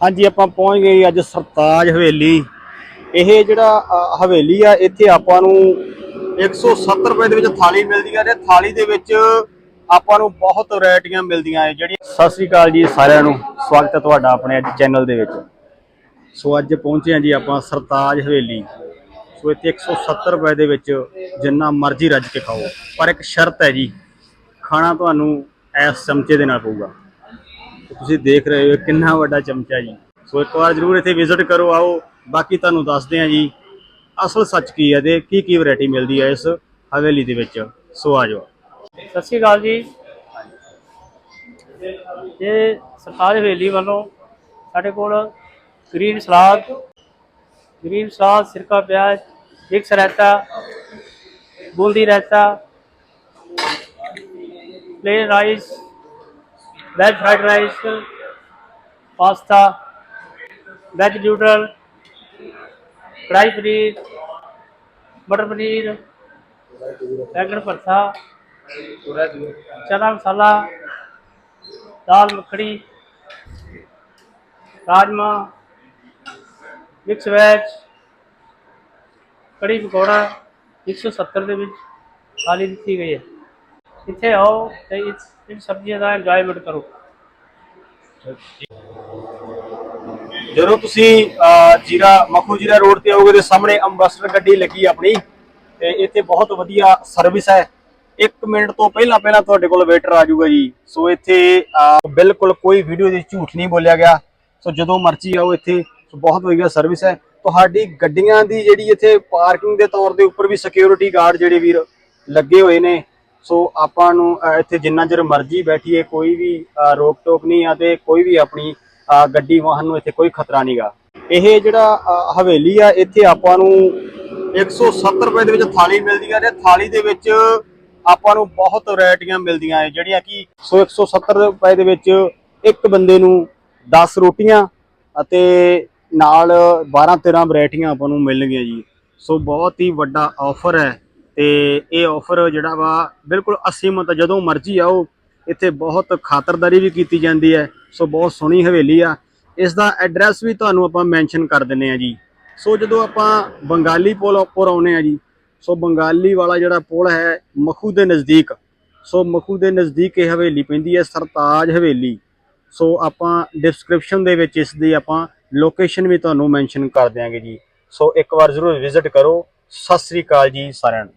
ਹਾਂਜੀ, ਆਪਾਂ ਪਹੁੰਚ ਗਏ ਜੀ ਅੱਜ ਸਰਤਾਜ ਹਵੇਲੀ। ਇਹ ਜਿਹੜਾ ਹਵੇਲੀ ਆ, ਇੱਥੇ ਆਪਾਂ ਨੂੰ 170 ਰੁਪਏ ਦੇ ਵਿੱਚ ਥਾਲੀ ਮਿਲਦੀ ਆ ਤੇ ਥਾਲੀ ਦੇ ਵਿੱਚ ਆਪਾਂ ਨੂੰ ਬਹੁਤ ਵੈਰਾਈਟੀਆਂ ਮਿਲਦੀਆਂ ਹੈ ਜਿਹੜੀਆਂ। ਸਤਿ ਸ੍ਰੀ ਅਕਾਲ ਜੀ ਸਾਰਿਆਂ ਨੂੰ। ਸਵਾਗਤ ਹੈ ਤੁਹਾਡਾ ਆਪਣੇ ਅੱਜ ਚੈਨਲ ਦੇ ਵਿੱਚ। ਸੋ ਅੱਜ ਪਹੁੰਚੇ ਹਾਂ ਜੀ ਆਪਾਂ ਸਰਤਾਜ ਹਵੇਲੀ। ਸੋ ਇੱਥੇ 170 ਰੁਪਏ ਦੇ ਵਿੱਚ ਜਿੰਨਾ ਮਰਜ਼ੀ ਰੱਜ ਕੇ ਖਾਓ। ਪਰ ਇੱਕ ਸ਼ਰਤ ਹੈ ਜੀ, ਖਾਣਾ ਤੁਹਾਨੂੰ ਇਸ ਚਮਚੇ ਦੇ ਨਾਲ ਪਊਗਾ। ਤੁਸੀਂ ਦੇਖ ਰਹੇ ਹੋ ਕਿੰਨਾ ਵੱਡਾ ਚਮਚਾ ਜੀ। ਸੋ ਇੱਕ ਵਾਰ ਜਰੂਰ ਇੱਥੇ ਵਿਜ਼ਿਟ ਕਰੋ, ਆਓ। ਬਾਕੀ ਤੁਹਾਨੂੰ ਦੱਸਦੇ ਹਾਂ ਜੀ, ਅਸਲ ਸੱਚ ਕੀ ਹੈ ਤੇ ਕੀ ਕੀ ਵੈਰਾਈਟੀ ਮਿਲਦੀ ਹੈ ਇਸ ਹਵੇਲੀ ਦੇ ਵਿੱਚ। ਸੋ ਆ ਜਾਓ। ਸਤਿ ਸ਼੍ਰੀ ਅਕਾਲ ਜੀ। ਇਹ ਸਰਕਾਰ ਹਵੇਲੀ ਵੱਲੋਂ ਸਾਡੇ ਕੋਲ ਗ੍ਰੀਨ ਸਲਾਦ ਗ੍ਰੀਨ ਸਲਾਦ, ਸਿਰਕਾ, ਪਿਆਜ਼ mix raita boondi raita plain rice veg fried rice pasta veg noodle kadai paneer matar paneer baingan bharta chana masala dal makhani rajma mix veg kadhi pakora 170 ਦੇ ਵਿੱਚ ਥਾਲੀ ਦਿੱਤੀ ਗਈ ਹੈ ਇੱਥੇ ਆਓ ਤੇ ਇਸ ਇਨ ਸਬਜ਼ੀਆਂ ਦਾ ਇੰਜੋਇਮੈਂਟ ਕਰੋ। ਜਦੋਂ ਤੁਸੀਂ ਜੀਰਾ ਮੱਖੂ ਜੀਰਾ ਰੋਡ ਤੇ ਆਓਗੇ ਤੇ ਸਾਹਮਣੇ ਅੰਬੈਸਡਰ ਗੱਡੀ ਲੱਗੀ ਆਪਣੀ, ਤੇ ਇੱਥੇ ਬਹੁਤ ਵਧੀਆ ਸਰਵਿਸ ਹੈ। 1 ਮਿੰਟ ਤੋਂ ਪਹਿਲਾਂ ਪਹਿਲਾਂ ਤੁਹਾਡੇ ਕੋਲ ਵੇਟਰ ਆ ਜਾਊਗਾ ਜੀ। ਸੋ ਇੱਥੇ ਬਿਲਕੁਲ ਕੋਈ ਵੀਡੀਓ ਦੇ ਝੂਠ ਨਹੀਂ ਬੋਲਿਆ ਗਿਆ। ਸੋ ਜਦੋਂ ਮਰਜ਼ੀ ਆਓ ਇੱਥੇ, ਸੋ ਬਹੁਤ ਵਧੀਆ ਸਰਵਿਸ ਹੈ। ਤੁਹਾਡੀ ਗੱਡੀਆਂ ਦੀ ਜਿਹੜੀ ਇੱਥੇ ਪਾਰਕਿੰਗ ਦੇ ਤੌਰ ਦੇ ਉੱਪਰ ਵੀ ਸਿਕਿਉਰਿਟੀ ਗਾਰਡ ਜਿਹੜੇ ਵੀਰ ਲੱਗੇ ਹੋਏ ਨੇ ਸੋ ਆਪਾਂ ਨੂੰ ਇੱਥੇ ਜਿੰਨਾ ਚਿਰ ਮਰਜ਼ੀ ਬੈਠੀਏ, ਕੋਈ ਵੀ ਰੋਕ ਟੋਕ ਨਹੀਂ ਆ ਤੇ ਕੋਈ ਵੀ ਆਪਣੀ ਗੱਡੀ ਵਾਹਨ ਨੂੰ ਇੱਥੇ ਕੋਈ ਖਤਰਾ ਨਹੀਂਗਾ ਇਹ ਜਿਹੜਾ ਹਵੇਲੀ ਆ, ਇੱਥੇ ਆਪਾਂ ਨੂੰ 170 ਰੁਪਏ ਦੇ ਵਿੱਚ ਥਾਲੀ ਮਿਲਦੀ ਆ ਤੇ ਥਾਲੀ ਦੇ ਵਿੱਚ ਆਪਾਂ ਨੂੰ ਬਹੁਤ ਵੈਰਾਈਟੀਆਂ ਮਿਲਦੀਆਂ ਹੈ ਜਿਹੜੀਆਂ ਕਿ ਸੋ 170 ਰੁਪਏ ਦੇ ਵਿੱਚ ਇੱਕ ਬੰਦੇ ਨੂੰ 10 ਰੋਟੀਆਂ ਅਤੇ ਨਾਲ 12 13 ਵੈਰਾਈਟੀਆਂ ਆਪਾਂ ਨੂੰ ਮਿਲਣਗੀਆਂ ਜੀ। ਸੋ ਬਹੁਤ ਹੀ ਵੱਡਾ ਆਫਰ ਹੈ। ਤੇ ਇਹ ਆਫਰ ਜਿਹੜਾ ਵਾ, ਬਿਲਕੁਲ ਅਸੀਮਤ ਜਦੋਂ ਮਰਜ਼ੀ ਆਓ, ਇੱਥੇ ਬਹੁਤ ਖਾਤਰਦਾਰੀ ਵੀ ਕੀਤੀ ਜਾਂਦੀ ਹੈ। ਸੋ ਬਹੁਤ ਸੋਹਣੀ ਹਵੇਲੀ ਆ। ਇਸ ਦਾ ਐਡਰੈਸ ਵੀ ਤੁਹਾਨੂੰ ਆਪਾਂ ਮੈਂਸ਼ਨ ਕਰ ਦਿੰਨੇ ਆ ਜੀ। ਸੋ ਜਦੋਂ ਆਪਾਂ ਬੰਗਾਲੀ ਪੁਲ ਉੱਪਰ ਆਉਨੇ ਆ ਜੀ, ਸੋ ਬੰਗਾਲੀ ਵਾਲਾ ਜਿਹੜਾ ਪੁਲ ਹੈ ਮਖੂ ਦੇ ਨਜ਼ਦੀਕ, ਸੋ ਮਖੂ ਦੇ ਨਜ਼ਦੀਕ ਇਹ ਹਵੇਲੀ ਪੈਂਦੀ ਹੈ ਸਰਤਾਜ ਹਵੇਲੀ। ਸੋ ਆਪਾਂ ਡਿਸਕ੍ਰਿਪਸ਼ਨ ਦੇ ਵਿੱਚ ਇਸ ਦੀ ਆਪਾਂ ਲੋਕੇਸ਼ਨ ਵੀ ਤੁਹਾਨੂੰ ਮੈਂਸ਼ਨ ਕਰ ਦਿਆਂਗੇ ਜੀ। ਸੋ ਇੱਕ ਵਾਰ ਜ਼ਰੂਰ ਵਿਜ਼ਿਟ ਕਰੋ। ਸਤਿ ਸ੍ਰੀ ਅਕਾਲ ਜੀ ਸਾਰਿਆਂ ਨੂੰ।